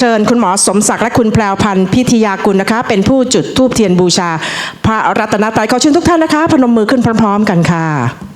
เชิญคุณหมอสมศักดิ์และคุณแพรวพันธ์พิทยากุลนะคะ เป็นผู้จุดธูปเทียนบูชา พระรัตนตรัยขอเชิญทุกท่านนะคะ พนมมือขึ้นพร้อม ๆ กันค่ะ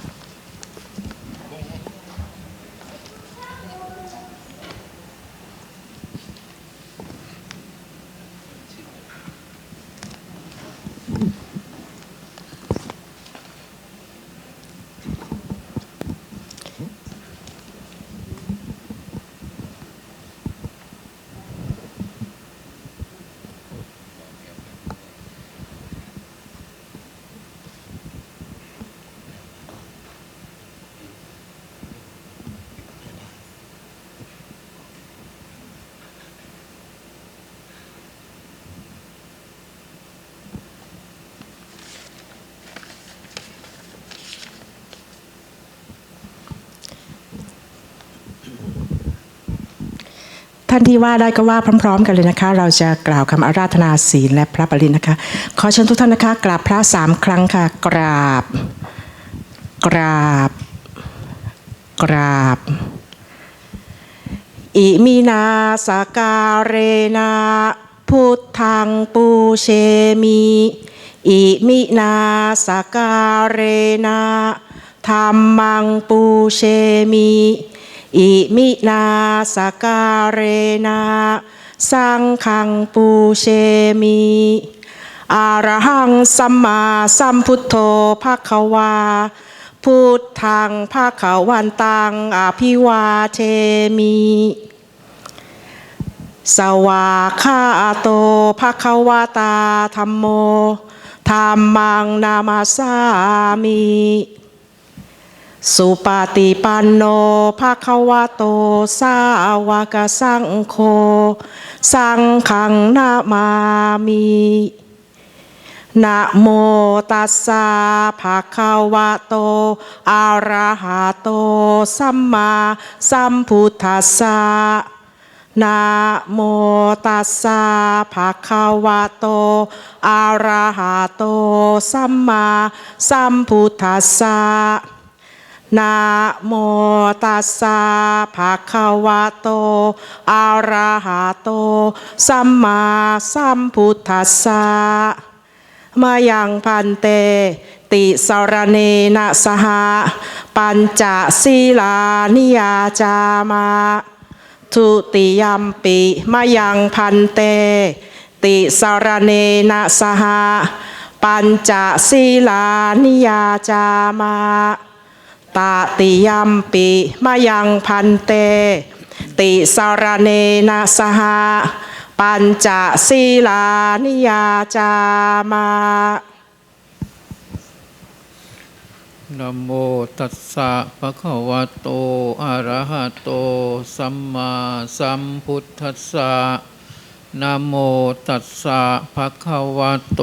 ท่านที่ว่าได้ก็ว่าพร้อม ๆ กันเลยนะคะ เราจะกล่าวคำอาราธนาศีลและพระปรินนะคะ ขอเชิญทุกท่านนะคะ กราบพระสามครั้งค่ะ กราบ กราบ กราบ อิมินาสการเรนาพุทธังปูเชมิอิมินาสการเรนาธรรมังปูเชมิ อิมินาสการเรนาสังฆังปูเชมิอาระหังสัมมาสัมพุทโธภะคะวาพุทธังภะคะวันตังอภิวาเทมิ สวาคาโตภะคะวะตาธรรมโมธรรมังนามาสามิ สุปฏิปันโนภะควะโต สาวกสังโฆ สังฆังนามามินะโมตัสสะภะคะวะโต อะระหะโต สัมมาสัมพุทธัสสะนะโมตัสสะภะคะวะโต อะระหะโต สัมมาสัมพุทธัสสะ นะโมตัสสะภะคะวะโต อะระหะโต สัมมาสัมพุทธัสสะมายังพันเต ติสรเนนะสหะปัญจศีลานิยาจามาทุติยัมปิมายังพันเต ติสรเนนะสหะปัญจศีลานิยาจามา ตติยัมปิมายังพันเต ติสารเนนะสหปัญจศีลานิยาจามานโมตัสสะภะคะวะโตอะระหะโต สัมมาสัมพุทธัสสะนโมตัสสะภะคะวะโต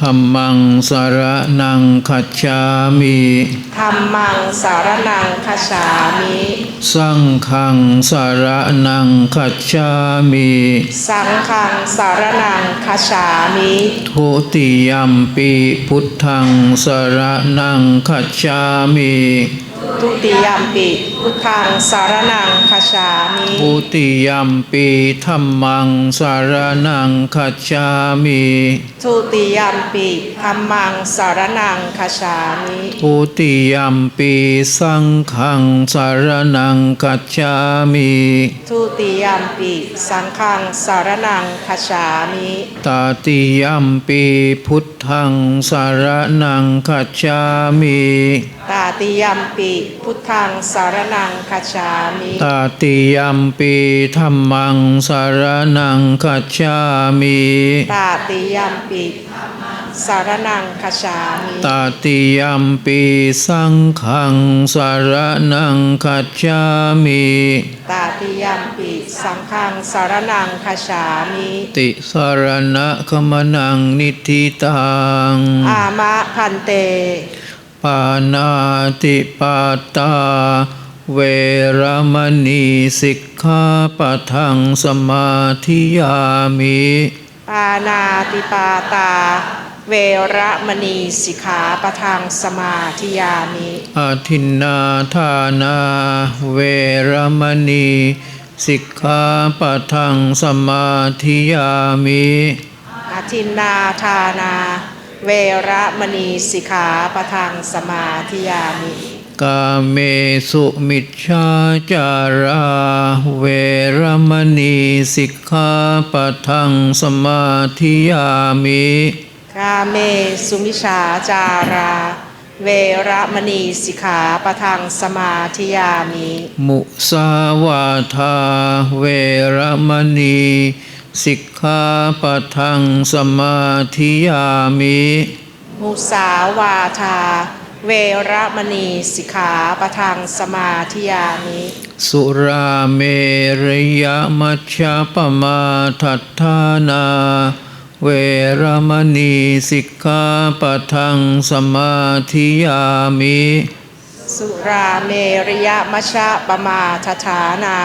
ธัมมังสรนังคัจฉามิธัมมังสารนังคาฉามิสังฆังสรนังคัจฉามิ สังฆังสารนังคาฉามิทุติยัมปิพุทธังสรนังคัจฉามิ ทุติยัมปิพุทธังสารนังคาฉามิทุติยัมปิธัมมังสรนังคัจฉามิทุติยัมปิธัมมังสารนังคาฉามิทุติยัมปิสังฆังสรนังคัจฉามิทุติยัมปิสังฆังสารนังคาฉามิตาติยัมปิพุทธังสารนังคัจฉามิ ตตาติยัมปิพุทธังสารนังคัจฉามิตาติยัมปีธรรมังสารนังคัจฉามิตาติยัมปิสารนังคัจฉามิตาติยัมปีสังขังสารนังคัจฉามิตาติยัมปิสังฆังสารนังคัจฉามิติสารณะขมนังนิธิตังอามะพันเต ปานาติปาตา เวรมณีสิกขาปะทังสมาธิยามิ ปานาติปาตา เวระมณีสิกขาปะทังสมาธิยามิ อาทินนาทานา เวรมณีสิกขาปะทังสมาธิยามิ อาทินนาทานา เวระมณีสิกขาปะทังสมาธิยามิกาเมสุมิชฌาจาราเวรมณีสิกขาปะทังสมาธิยามิกาเมสุมิชาจารา เวระมณีสิกขาปะทังสมาธิยามิ มุสาวาทาเวรมณี สิกขาปะทังสมาธิยามิมุสาวาทา เวระมณีสิกขาปะทังสมาธิยามิ สุราเมรยมัชฌะปมาทัฏฐานา เวรมณีสิกขาปะทังสมาธิยามิ สุราเมรยมัชฌะปมาทฐานา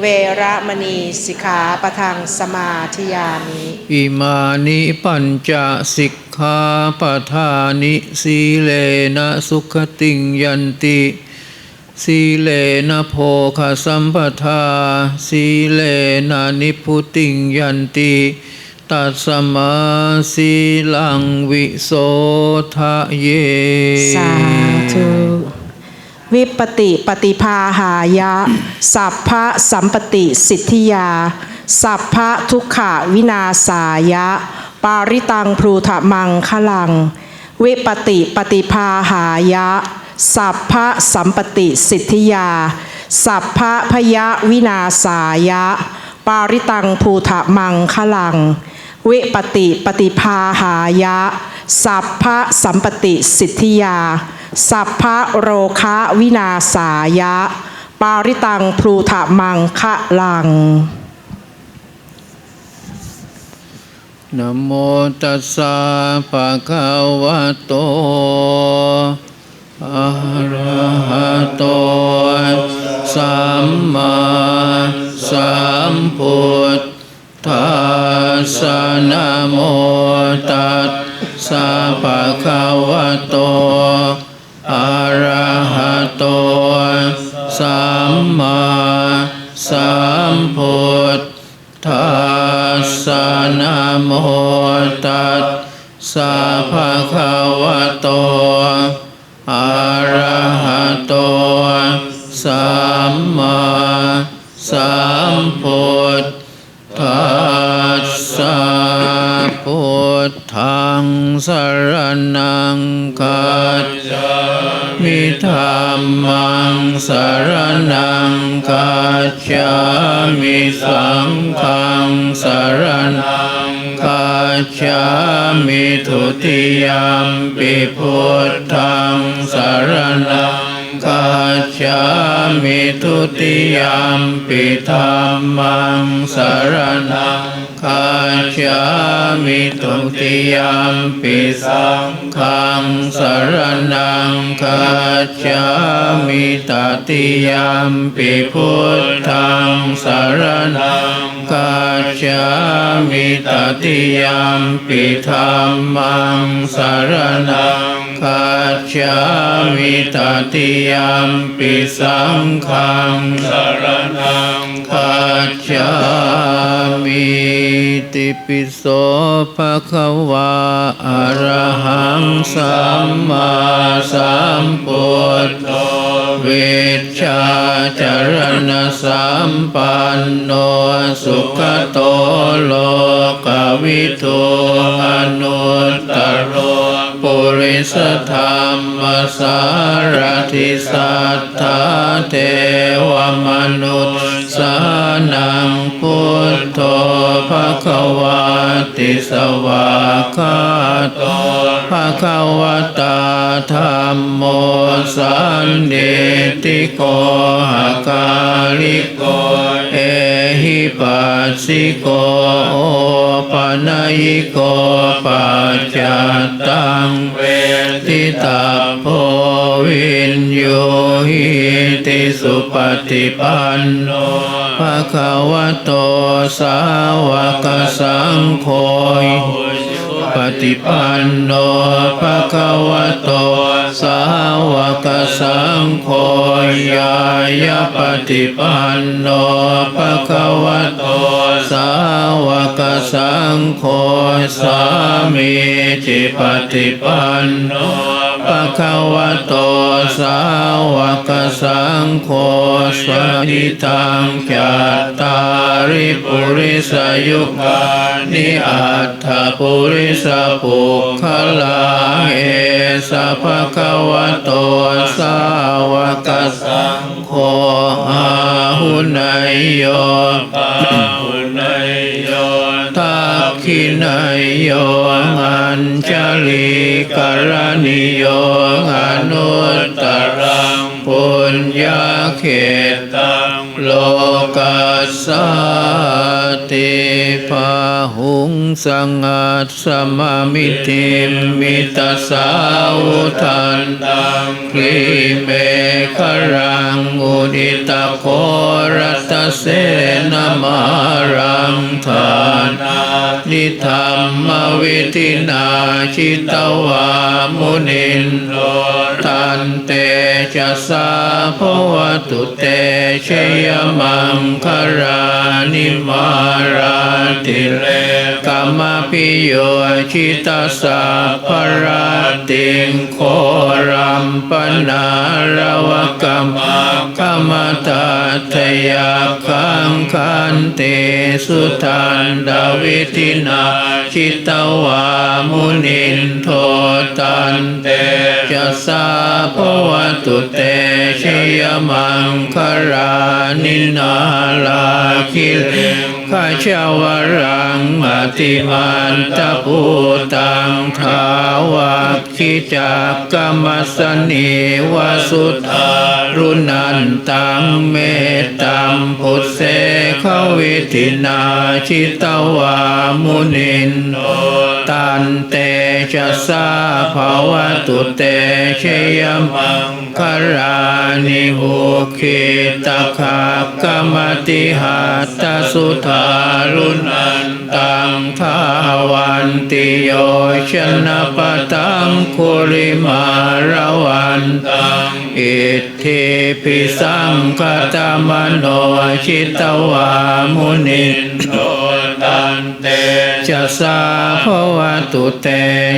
เวระมณีสิกขาปะทังสมาธิยามิ อิมานิปัญจสิกขาปทานิสีเลนะสุขติงยันติสีเลนะโภคสัมปทาสีเลนะนิพุติงยันติตัสมาสีลังวิโสทะเย สาธุ วิปติปฏิภาหายะ สัพพะสัมปติสิทธิยา สัพพะทุกขวินาศายะ ปาริตังพรูธมังคลัง วิปติปฏิภาหายะ สัพพะสัมปติสิทธิยา สัพพะพยวินาศายะ ปาริตังภูธมังคลัง วิปติปฏิภาหายะ สัพพะสัมปติสิทธิยา สัพพะโรคะวินาศายะ ปาริตังพลูธมังคะลังนะโมตัสสะภะคะวะโตอะระหะโตสัมมาสัมพุทธัสสะนโมตัสสะภะคะวะโต มาสัมพุทธัสสะนะโมตัสสะภะคะวะโตอะระหะโตสัมมาสัมพุทธัสสะพุทธังสรณังคัจฉา มิธัมมังสารณังคัจฉามิสังฆังสารณังคัจฉามิทุติยมปิพุทธังสารณังคัจฉามิทุติยมปิธัมมังสารณัง คัจฉามิทุติยมปิสังฆังสรณังคัจฉามิตติยมปิพุทธังสรณังคัจฉามิตติยมปิธัมมังสรณังคัจฉามิตติยมปิสังฆังสรณัง คัจฉามิติปิโสภะคะวาอะระหังสัมมาสัมพุทโธวิชาจารณะสัมปันโนสุขโตโลกวิทูอนุตตรโรปุริสธรรมสารทิสัทธาเทวมนุษย์ สานังพุทโธภะคะวาติสวาคาโตภะคะวตาธรรมโมสันเดติโกหกาลิโกเอ หิปัสสิโกโอปนยิโกปัจจตังเวทิตาโพวินโยหิติสุปฏิปันโนภะคะวะโตสาวกสังโฆ ปฏิปันโนภะคะวะโต สาวกสังโฆยายะปฏิปันโนภะคะวะโต สาวกสังโฆสามีจิปฏิปันโน ภะคะวะโตสาวกสังโฆสวหิตังจัตตาริปุริสยุคานิอัตถปุริสปุคลาเอสะภะคะวะโตสาวกสังโฆอาหุนายโยอาหุนายโยทักขินายโยอัญจลิกร โยอนุตตรังปุญญาเขตังโลกัสสติ หุงสังัสสมามิติมิตาสาวุทันตังคลีเมฆรังอุดิตาโครัตเสนมารังทานานิธรรมวิธินาชิตวามุนินโลตันเตจะสาภวตุเตชยมังคารานิมาราติเลกรรมปิโยชิตาสาภราติงโครัมปนาระวกรรมกรรมตาทยาคังคันเตสุทันดาวิตินาชิตวามุนินโทตันเตจะสาภวตุเตชยมังคารานินาลาคิเล ข้าชาวรังอติมันตะพูตังทาวาคิจากกรรมสนิวสุทารุนันตังเมตตัมพุทเสขวิทินาชิตวามุนินตันเต จะสาภาวตุเตชยมังคารานิหุคิตาคาบกรรมติหัตตสุทารุนันตังทาวันติโยชนะปตังคุริมารวันตังอิทธิปิสังคตมโนชิตวามุนินโนตันเต จะสาภวตุเต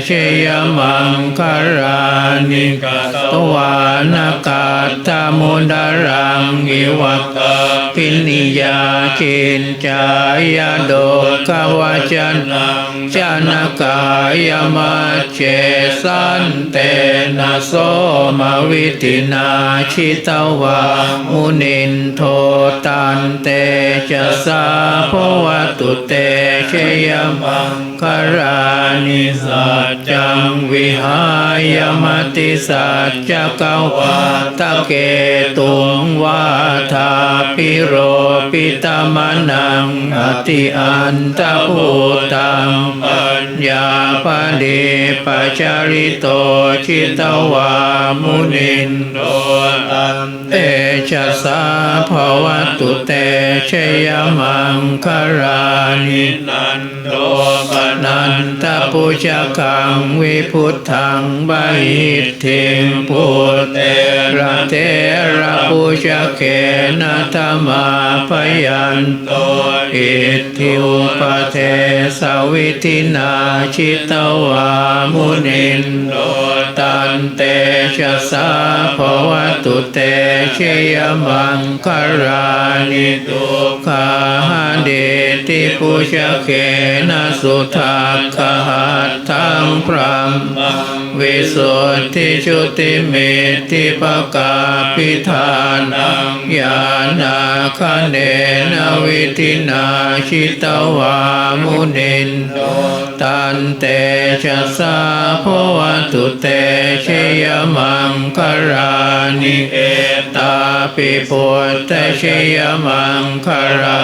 ชยมังคารานิกตวานากาตมุดารังอิวัตปินิยาจินจายาโดกวจนังจานกายมาเจสันเตนะโสมวิตินาชิตวามุนินโทตันเตจะสาภวตุเต ยมังคารานิสัจจังวิหายมติสัจจกวาตเกตุงวาทาปิโรปิตมนังอติอันตภูตังปัญญาปเดปจาริโตชิตวามุนินโดตันเตชะสาภวตุเตชยมังคารานินันโดปนันตปุจกังวิพุทธังบาหิตถิงพุทเตระเตระปุจเกนะธรรมาพยันโตอิทธิอุปเทสวิตินาชิตวามุนินโดตันเตชะสาภวตุเตชยมังคารานิตุขาเดติปุชเขนะสุทกขหัตถังพรหมวิสุทธิชุติเมติปกาปิธานังญาณาคเนนวิธินาชิตวามุนินตันเตชะสาภวตุเตชยมังคารานิเอตาปิปุตตชยมังคารา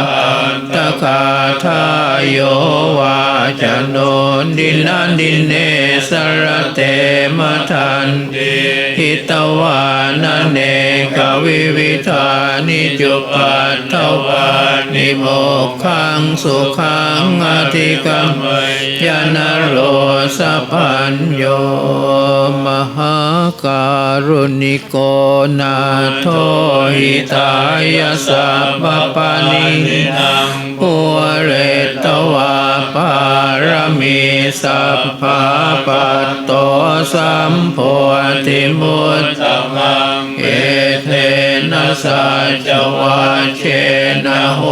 ตคาทายโยวาจโนดินันดินเนสรเตมทันติหิตวานเน กวิวิธานิจุปัตถวานิโมกขังสุขังอธิกัมมยานโรสัพพัญโยมหาการุณิโกนาโทหิตายสัพปานินังปุเรตวาปารมีสัพพะปัตโตสัมโพธิมุตตมังเอเทนะสัจวาเชนะโห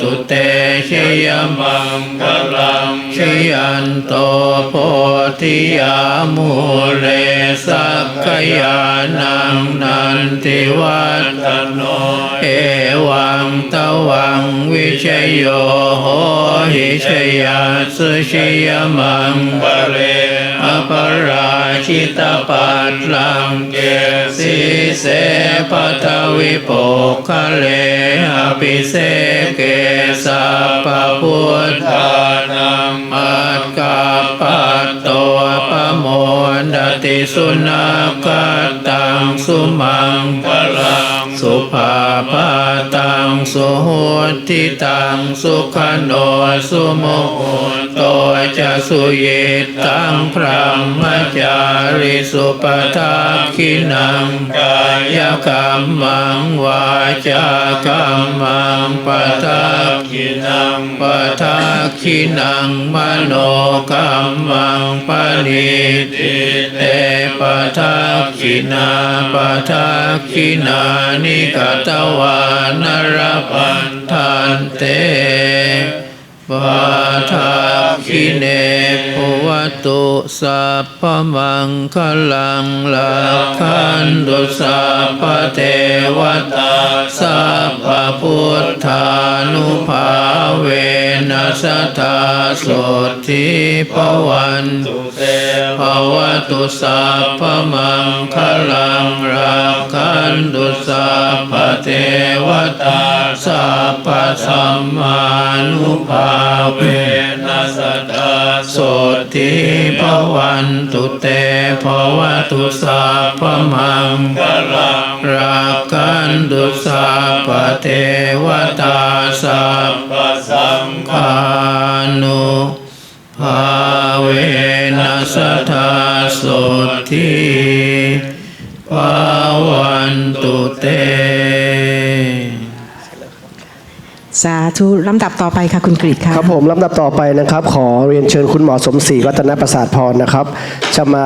ตุเตชยมังคลังชยันโตโพธิยามูเลสักขยานังนันติวัตโนเอวังตวังวิชโยโหหิชยาสุชยมังปะเร ปราชิตปัตลังเกสิเสปัทวิปกคะเลอภิเสเกสัพพุทธานังมัตกา ติสุนักตังสุมังคลังสุภาพาตังสุโหติตังสุขโนสุโมโหโตจะสุเยตังพระมจาริสุปทักขินังกายกรรมังวาจากรรมังปทักขินังปทักขินังมโนกรรมังปณิติเตปทักขินาปทักขินานิกตวานรพันทันเตปาทักขิเนภ วตุสัพพมังคลังลักขันตุสัพพเทวตาสัพพพุทธานุภาเวนัสธาสดทิปวันตุเตภวตุสัพพมังคลังรักขันตุสัพพเทวตาสัพพสัมมานุภาเวนัสตาโส ทิภวันตุเตภวตุสัพพมังกลังรักกันตุสัพเทวตาสัพพสังฆานุภาเวนัสธ สาธุลำดับต่อไปค่ะคุณกฤษค่ะ ครับผมลำดับต่อไปนะครับ ขอเรียนเชิญคุณหมอสมศรีรัตนประสาทพรนะครับจะมา